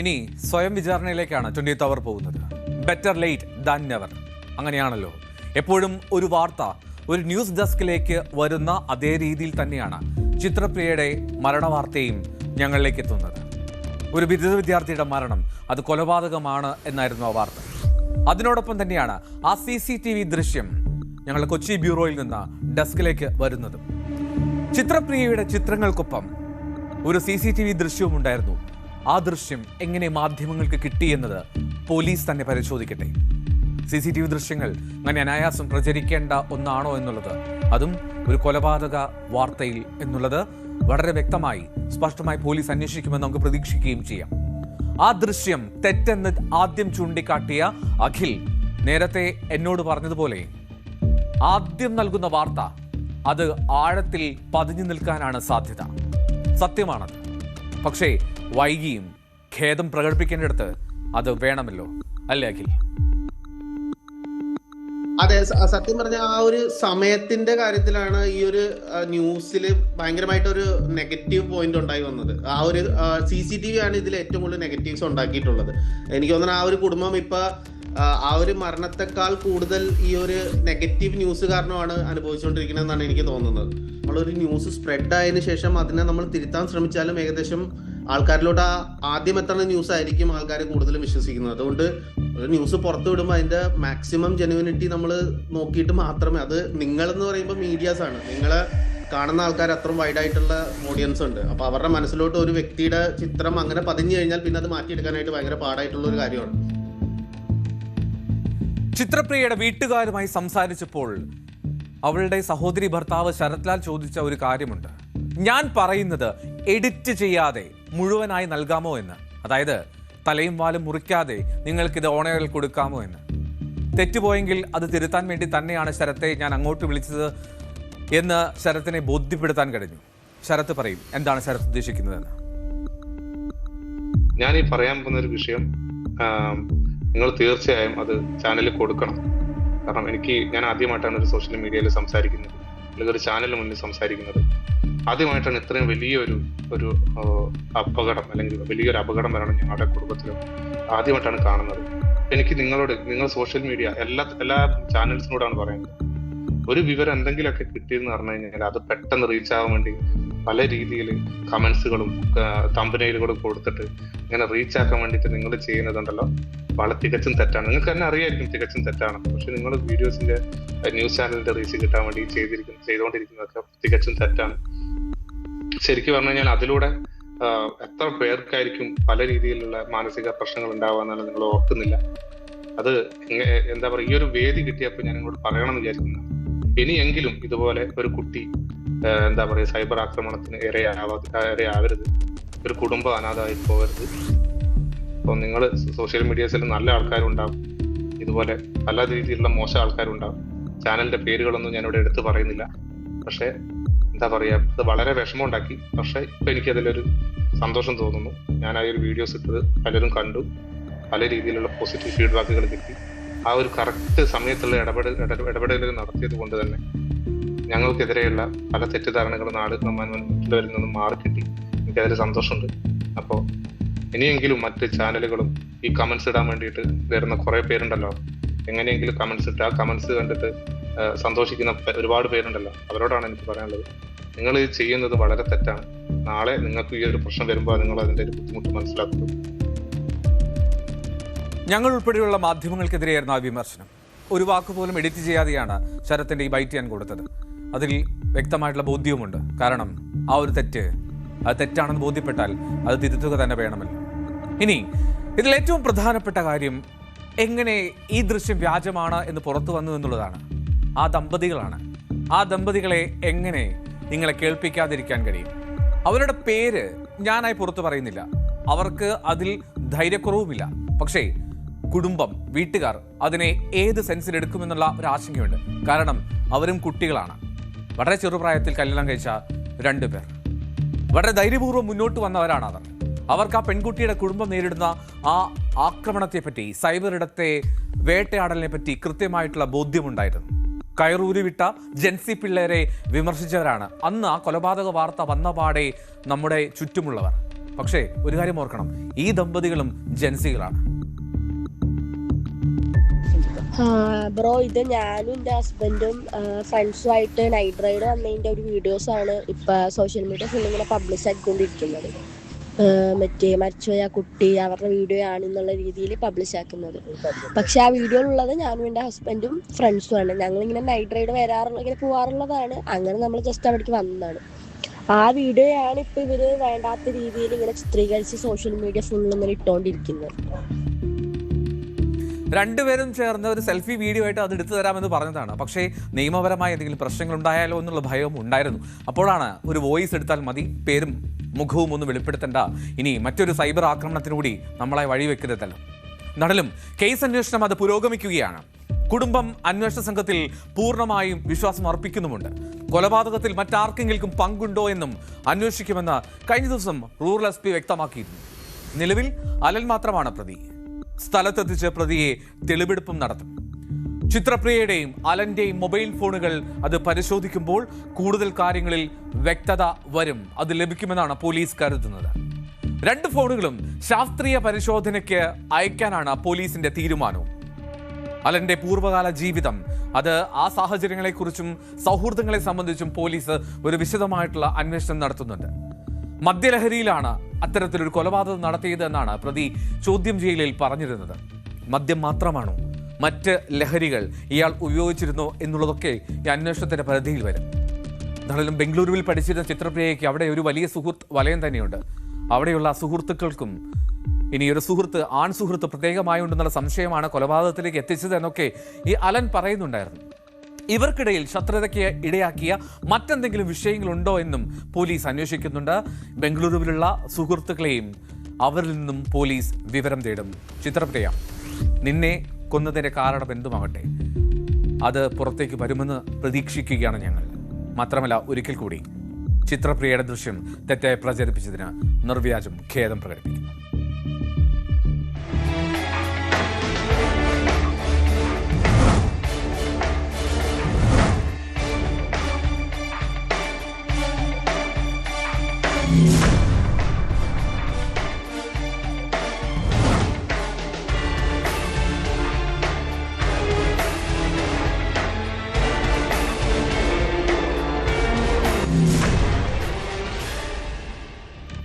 ഇനി സ്വയം വിചാരണയിലേക്കാണ് ട്വന്റി അവർ പോകുന്നത്. ബെറ്റർ ലേറ്റ് ദാൻ നെവർ അങ്ങനെയാണല്ലോ. എപ്പോഴും ഒരു വാർത്ത ഒരു ന്യൂസ് ഡെസ്കിലേക്ക് വരുന്ന അതേ രീതിയിൽ തന്നെയാണ് ചിത്രപ്രിയയുടെ മരണവാർത്തയും ഞങ്ങളിലേക്ക് എത്തുന്നത്. ഒരു ബിരുദ വിദ്യാർത്ഥിയുടെ മരണം അത് കൊലപാതകമാണ് എന്നായിരുന്നു ആ വാർത്ത. അതിനോടൊപ്പം തന്നെയാണ് ആ സി സി ടി വി ദൃശ്യം ഞങ്ങൾ കൊച്ചി ബ്യൂറോയിൽ നിന്ന് ഡെസ്കിലേക്ക് വരുന്നതും. ചിത്രപ്രിയയുടെ ചിത്രങ്ങൾക്കൊപ്പം ഒരു സി സി ടി വി ദൃശ്യവും ഉണ്ടായിരുന്നു. ആ ദൃശ്യം എങ്ങനെ മാധ്യമങ്ങൾക്ക് കിട്ടിയെന്നത് പോലീസ് തന്നെ പരിശോധിക്കട്ടെ. സി സി ടി വി ദൃശ്യങ്ങൾ അങ്ങനെ അനായാസം പ്രചരിക്കേണ്ട ഒന്നാണോ എന്നുള്ളത്? അതും ഒരു കൊലപാതക വാർത്തയിൽ എന്നുള്ളത് വളരെ വ്യക്തമായി സ്പഷ്ടമായി പോലീസ് അന്വേഷിക്കുമെന്ന് നമുക്ക് പ്രതീക്ഷിക്കുകയും ചെയ്യാം. ആ ദൃശ്യം തെറ്റെന്ന് ആദ്യം ചൂണ്ടിക്കാട്ടിയ അഖിൽ നേരത്തെ എന്നോട് പറഞ്ഞതുപോലെ ആദ്യം നൽകുന്ന വാർത്ത അത് ആഴത്തിൽ പതിഞ്ഞു നിൽക്കാനാണ് സാധ്യത. സത്യമാണത്. പക്ഷേ വൈകിയും ഖേദം പ്രകടിപ്പിക്കേണ്ടടുത്ത് അത് വേണമല്ലോ അല്ലേ അഖിൽ? അതെ സത്യം പറഞ്ഞ ആ ഒരു സമയത്തിന്റെ കാര്യത്തിലാണ് ഈ ഒരു ന്യൂസിൽ ഭയങ്കരമായിട്ട് ഒരു നെഗറ്റീവ് പോയിന്റ് ഉണ്ടായി വന്നത്. ആ ഒരു സി സി ടി വി ആണ് ഇതിൽ ഏറ്റവും കൂടുതൽ നെഗറ്റീവ്സ് ഉണ്ടാക്കിയിട്ടുള്ളത്. എനിക്ക് തോന്നുന്നു ആ ഒരു കുടുംബം ഇപ്പൊ ആ, ഒരു മരണത്തെക്കാൾ കൂടുതൽ ഈ ഒരു നെഗറ്റീവ് ന്യൂസ് കാരണമാണ് അനുഭവിച്ചുകൊണ്ടിരിക്കുന്നത് എന്നാണ് എനിക്ക് തോന്നുന്നത്. നമ്മളൊരു ന്യൂസ് സ്പ്രെഡ് ആയതിനു ശേഷം അതിനെ നമ്മൾ തിരുത്താൻ ശ്രമിച്ചാലും ഏകദേശം ആൾക്കാരിലോട്ട് ആദ്യം എത്തുന്ന ന്യൂസ് ആയിരിക്കും ആൾക്കാർ കൂടുതലും വിശ്വസിക്കുന്നത്. അതുകൊണ്ട് ഒരു ന്യൂസ് പുറത്തു വിടുമ്പോൾ അതിന്റെ മാക്സിമം ജെനുവിനിറ്റി നമ്മൾ നോക്കിയിട്ട് മാത്രമേ അത് നിങ്ങൾ എന്ന് പറയുമ്പോൾ മീഡിയാസ് ആണ്. നിങ്ങളെ കാണുന്ന ആൾക്കാർ അത്രയും വൈഡ് ആയിട്ടുള്ള ഓഡിയൻസ് ഉണ്ട്. അപ്പൊ അവരുടെ മനസ്സിലോട്ട് ഒരു വ്യക്തിയുടെ ചിത്രം അങ്ങനെ പതിഞ്ഞു കഴിഞ്ഞാൽ പിന്നെ അത് മാറ്റിയെടുക്കാനായിട്ട് ഭയങ്കര പാടായിട്ടുള്ള ഒരു കാര്യമാണ്. ചിത്രപ്രിയയുടെ വീട്ടുകാരുമായി സംസാരിച്ചപ്പോൾ അവളുടെ സഹോദരി ഭർത്താവ് ശരത്ലാൽ ചോദിച്ച ഒരു കാര്യമുണ്ട്. ഞാൻ പറയുന്നത് എഡിറ്റ് ചെയ്യാതെ മുഴുവനായി നൽകാമോ എന്ന്? അതായത് തലയും വാലും മുറിക്കാതെ നിങ്ങൾക്കിത് ഓണറിൽ കൊടുക്കാമോ എന്ന്. തെറ്റുപോയെങ്കിൽ അത് തിരുത്താൻ വേണ്ടി തന്നെയാണ് ശരത്തെ ഞാൻ അങ്ങോട്ട് വിളിച്ചത് എന്ന് ശരത്തിനെ ബോധ്യപ്പെടുത്താൻ കഴിഞ്ഞു. ശരത്ത് പറയും എന്താണ് ശരത്ത് ഉദ്ദേശിക്കുന്നതെന്ന്? ഞാൻ ഈ പറയാൻ പോകുന്ന ഒരു വിഷയം നിങ്ങൾ തീർച്ചയായും അത് ചാനലിൽ കൊടുക്കണം. കാരണം എനിക്ക് ഞാൻ ആദ്യമായിട്ടാണ് ഒരു സോഷ്യൽ മീഡിയയിൽ സംസാരിക്കുന്നത്. അല്ലെങ്കിൽ ഒരു ചാനലിന് മുന്നിൽ സംസാരിക്കുന്നത്. ആദ്യമായിട്ടാണ് ഇത്രയും വലിയൊരു ഒരു അപകടം അല്ലെങ്കിൽ വലിയൊരു അപകടം വരണം ഞങ്ങളുടെ കുടുംബത്തിൽ ആദ്യമായിട്ടാണ് കാണുന്നത്. എനിക്ക് നിങ്ങളോട് നിങ്ങൾ സോഷ്യൽ മീഡിയ എല്ലാ എല്ലാ ചാനൽസിനോടാണ് പറയുന്നത്. ഒരു വിവരം എന്തെങ്കിലുമൊക്കെ കിട്ടിയെന്ന് പറഞ്ഞു കഴിഞ്ഞാൽ അത് പെട്ടെന്ന് റീച്ച് ആവാൻ വേണ്ടി പല രീതിയിൽ കമന്റ്സുകളും തമ്പനയിലുകളും കൊടുത്തിട്ട് ഇങ്ങനെ റീച്ച് ആക്കാൻ വേണ്ടിയിട്ട് നിങ്ങൾ ചെയ്യുന്നതുണ്ടല്ലോ. വളരെ തികച്ചും തെറ്റാണ്. നിങ്ങൾക്ക് തന്നെ അറിയായിരിക്കും തികച്ചും തെറ്റാണ്. പക്ഷെ നിങ്ങൾ വീഡിയോസിന്റെ ന്യൂസ് ചാനലിന്റെ റീച്ച് കിട്ടാൻ വേണ്ടി ചെയ്തിരിക്കുന്ന ചെയ്തുകൊണ്ടിരിക്കുന്നതൊക്കെ തികച്ചും തെറ്റാണ്. ശരിക്കും പറഞ്ഞു കഴിഞ്ഞാൽ അതിലൂടെ എത്ര പേർക്കായിരിക്കും പല രീതിയിലുള്ള മാനസിക പ്രശ്നങ്ങൾ ഉണ്ടാവുക എന്നുള്ളത് നിങ്ങൾ ഓർക്കുന്നില്ല. അത് എന്താ പറയുക ഈ ഒരു വേദി കിട്ടിയപ്പോൾ ഞാൻ നിങ്ങളോട് പറയണമെന്ന് വിചാരിക്കുന്നു ഇനിയെങ്കിലും ഇതുപോലെ ഒരു കുട്ടി എന്താ പറയുക സൈബർ ആക്രമണത്തിന് ഇരയാവാ ഇരയാവരുത്. ഒരു കുടുംബം അനാഥമായി പോകരുത്. അപ്പോൾ നിങ്ങൾ സോഷ്യൽ മീഡിയസിൽ നല്ല ആൾക്കാരുണ്ടാവും. ഇതുപോലെ പല രീതിയിലുള്ള മോശം ആൾക്കാരുണ്ടാവും. ചാനലിന്റെ പേരുകളൊന്നും ഞാൻ ഇവിടെ എടുത്തു പറയുന്നില്ല. പക്ഷെ എന്താ പറയാ അത് വളരെ വിഷമമുണ്ടാക്കി. പക്ഷെ ഇപ്പൊ എനിക്ക് അതിലൊരു സന്തോഷം തോന്നുന്നു. ഞാൻ ആ ഒരു വീഡിയോസ് ഇട്ടത് പലരും കണ്ടു. പല രീതിയിലുള്ള പോസിറ്റീവ് ഫീഡ്ബാക്കുകൾ കിട്ടി. ആ ഒരു കറക്റ്റ് സമയത്തുള്ള ഇടപെടൽ ഇട- ഇടപെടലുകൾ നടത്തിയത് കൊണ്ട് തന്നെ ഞങ്ങൾക്കെതിരെയുള്ള പല തെറ്റിദ്ധാരണകളും നാട് മറ്റുള്ളവരിൽ നിന്നും മാറി കിട്ടി. എനിക്കതിൽ സന്തോഷമുണ്ട്. അപ്പോൾ ഇനിയെങ്കിലും മറ്റ് ചാനലുകളും ഈ കമൻസ് ഇടാൻ വേണ്ടിയിട്ട് വരുന്ന കുറേ പേരുണ്ടല്ലോ. എങ്ങനെയെങ്കിലും കമൻസ് ഇട്ട് ആ കണ്ടിട്ട് സന്തോഷിക്കുന്ന ഒരുപാട് പേരുണ്ടല്ലോ. അവരോടാണ് എനിക്ക് പറയാനുള്ളത്. നിങ്ങൾ ഇത് ചെയ്യുന്നത് വളരെ തെറ്റാണ്. നാളെ നിങ്ങൾക്ക് ഈ ഒരു പ്രശ്നം വരുമ്പോൾ നിങ്ങൾ അതിന്റെ ഒരു ബുദ്ധിമുട്ട് മനസ്സിലാക്കുന്നു. ഞങ്ങൾ ഉൾപ്പെടെയുള്ള മാധ്യമങ്ങൾക്കെതിരെയായിരുന്നു ആ വിമർശനം. ഒരു വാക്കുപോലും എഡിറ്റ് ചെയ്യാതെയാണ് ശരത്തിന്റെ ഈ ബൈറ്റ് ഞാൻ കൊടുത്തത്. അതിൽ വ്യക്തമായിട്ടുള്ള ബോധ്യവുമുണ്ട്. കാരണം ആ ഒരു തെറ്റ് അത് തെറ്റാണെന്ന് ബോധ്യപ്പെട്ടാൽ അത് തിരുത്തുക തന്നെ വേണമല്ലോ. ഇനി ഇതിൽ ഏറ്റവും പ്രധാനപ്പെട്ട കാര്യം എങ്ങനെ ഈ ദൃശ്യം വ്യാജമാണ് എന്ന് പുറത്തു വന്നു എന്നുള്ളതാണ്. ആ ദമ്പതികളാണ്. ആ ദമ്പതികളെ എങ്ങനെ നിങ്ങളെ കേൾപ്പിക്കാതിരിക്കാൻ കഴിയും? അവരുടെ പേര് ഞാനായി പുറത്തു പറയുന്നില്ല. അവർക്ക് അതിൽ ധൈര്യക്കുറവുമില്ല. പക്ഷേ കുടുംബം വീട്ടുകാർ അതിനെ ഏത് സെൻസിൽ എടുക്കുമെന്നുള്ള ഒരു ആശങ്കയുണ്ട്. കാരണം അവരും കുട്ടികളാണ്. വളരെ ചെറുപ്രായത്തിൽ കല്യാണം കഴിച്ച രണ്ടു പേർ. വളരെ ധൈര്യപൂർവം മുന്നോട്ട് വന്നവരാണ് അവർ അവർക്ക് ആ പെൺകുട്ടിയുടെ കുടുംബം നേരിടുന്ന ആ ആക്രമണത്തെ പറ്റി സൈബർ ഇടത്തെ വേട്ടയാടലിനെ പറ്റി കൃത്യമായിട്ടുള്ള ബോധ്യമുണ്ടായിരുന്നു. കയറൂരി വിട്ട ജെൻസി പിള്ളേരെ വിമർശിച്ചവരാണ്. അന്ന് ആ കൊലപാതക വാർത്ത വന്ന പാടെ നമ്മുടെ ചുറ്റുമുള്ളവർ. പക്ഷേ ഒരു കാര്യം ഓർക്കണം. ഈ ദമ്പതികളും ജൻസികളാണ്. ബ്രോ ഇത് ഞാനും എന്റെ ഹസ്ബൻഡും ഫ്രണ്ട്സും ആയിട്ട് നൈറ്റ് റൈഡ് വന്നതിന്റെ ഒരു വീഡിയോസ് ആണ് ഇപ്പൊ സോഷ്യൽ മീഡിയ ഫുൾ ഇങ്ങനെ പബ്ലിഷ് ആക്കിക്കൊണ്ടിരിക്കുന്നത് മറ്റേ മരിച്ചുപോയ കുട്ടി അവരുടെ വീഡിയോ ആണ് എന്നുള്ള രീതിയിൽ പബ്ലിഷ് ആക്കുന്നത്. പക്ഷെ ആ വീഡിയോയിലുള്ളത് ഞാനും എന്റെ ഹസ്ബൻഡും ഫ്രണ്ട്സും ആണ് ഞങ്ങൾ ഇങ്ങനെ നൈറ്റ് റൈഡ് വരാറുള്ള ഇങ്ങനെ പോവാറുള്ളതാണ്. അങ്ങനെ നമ്മൾ ജസ്റ്റ് അവിടേക്ക് വന്നതാണ്. ആ വീഡിയോയാണ് ഇപ്പൊ ഇവർ വേണ്ടാത്ത രീതിയിൽ ഇങ്ങനെ ചിത്രീകരിച്ച് സോഷ്യൽ മീഡിയ ഫുൾ ഇങ്ങനെ ഇട്ടുകൊണ്ടിരിക്കുന്നത് രണ്ടുപേരും ചേർന്ന് ഒരു സെൽഫി വീഡിയോ ആയിട്ട് അത് എടുത്തു തരാമെന്ന് പറഞ്ഞതാണ്. പക്ഷേ നിയമപരമായ എന്തെങ്കിലും പ്രശ്നങ്ങൾ ഉണ്ടായാലോ എന്നുള്ള ഭയവും ഉണ്ടായിരുന്നു. അപ്പോഴാണ് ഒരു വോയിസ് എടുത്താൽ മതി പേരും മുഖവും ഒന്നും വെളിപ്പെടുത്തേണ്ട. ഇനി മറ്റൊരു സൈബർ ആക്രമണത്തിനുകൂടി നമ്മളെ വഴിവെക്കരുതല്ലോ. നടലും കേസ് അന്വേഷണം അത് പുരോഗമിക്കുകയാണ്. കുടുംബം അന്വേഷണ സംഘത്തിൽ പൂർണമായും വിശ്വാസം അർപ്പിക്കുന്നുമുണ്ട്. കൊലപാതകത്തിൽ മറ്റാർക്കെങ്കിലും പങ്കുണ്ടോ എന്നും അന്വേഷിക്കുമെന്ന് കഴിഞ്ഞ ദിവസം റൂറൽ എസ് വ്യക്തമാക്കിയിരുന്നു. നിലവിൽ അലൻ മാത്രമാണ് പ്രതി. സ്ഥലത്തെത്തിച്ച് പ്രതിയെ തെളിവെടുപ്പും നടത്തും. ചിത്രപ്രിയയുടെയും അലന്റെയും മൊബൈൽ ഫോണുകൾ അത് പരിശോധിക്കുമ്പോൾ കൂടുതൽ കാര്യങ്ങളിൽ വ്യക്തത വരും. അത് ലഭിക്കുമെന്നാണ് പോലീസ് കരുതുന്നത്. രണ്ട് ഫോണുകളും ശാസ്ത്രീയ പരിശോധനയ്ക്ക് അയക്കാനാണ് പോലീസിന്റെ തീരുമാനവും. അലന്റെ പൂർവകാല ജീവിതം അത് ആ സാഹചര്യങ്ങളെക്കുറിച്ചും സൗഹൃദങ്ങളെ സംബന്ധിച്ചും പോലീസ് ഒരു വിശദമായിട്ടുള്ള അന്വേഷണം നടത്തുന്നുണ്ട്. മദ്യലഹരിയിലാണ് അത്തരത്തിലൊരു കൊലപാതകം നടത്തിയത് എന്നാണ് പ്രതി ചോദ്യം ചെയ്യലിൽ പറഞ്ഞിരുന്നത്. മദ്യം മാത്രമാണോ? മറ്റ് ലഹരികൾ ഇയാൾ ഉപയോഗിച്ചിരുന്നോ എന്നുള്ളതൊക്കെ ഈ അന്വേഷണത്തിന്റെ പരിധിയിൽ വരും. എന്നാലും ബംഗളൂരുവിൽ പഠിച്ചിരുന്ന ചിത്രപ്രിയയ്ക്ക് അവിടെ ഒരു വലിയ സുഹൃത്ത് വലയം തന്നെയുണ്ട്. അവിടെയുള്ള സുഹൃത്തുക്കൾക്കും ഇനി ഒരു സുഹൃത്ത് ആൺ സുഹൃത്ത് പ്രത്യേകമായുണ്ടെന്നുള്ള സംശയമാണ് കൊലപാതകത്തിലേക്ക് എത്തിച്ചത് എന്നൊക്കെ ഈ അലൻ പറയുന്നുണ്ടായിരുന്നു. ഇവർക്കിടയിൽ ശത്രുതയ്ക്ക് ഇടയാക്കിയ മറ്റെന്തെങ്കിലും വിഷയങ്ങളുണ്ടോ എന്നും പോലീസ് അന്വേഷിക്കുന്നുണ്ട്. ബംഗളൂരുവിലുള്ള സുഹൃത്തുക്കളെയും അവരിൽ നിന്നും പോലീസ് വിവരം തേടും. ചിത്രപ്രിയ നിന്നെ കൊന്നതിന്റെ കാരണം എന്തുമാകട്ടെ? അത് പുറത്തേക്ക് വരുമെന്ന് പ്രതീക്ഷിക്കുകയാണ് ഞങ്ങൾ. മാത്രമല്ല ഒരിക്കൽ കൂടി ചിത്രപ്രിയയുടെ ദൃശ്യം തെറ്റായി പ്രചരിപ്പിച്ചതിന് നിർവ്യാജം ഖേദം പ്രകടിപ്പിക്കുന്നു.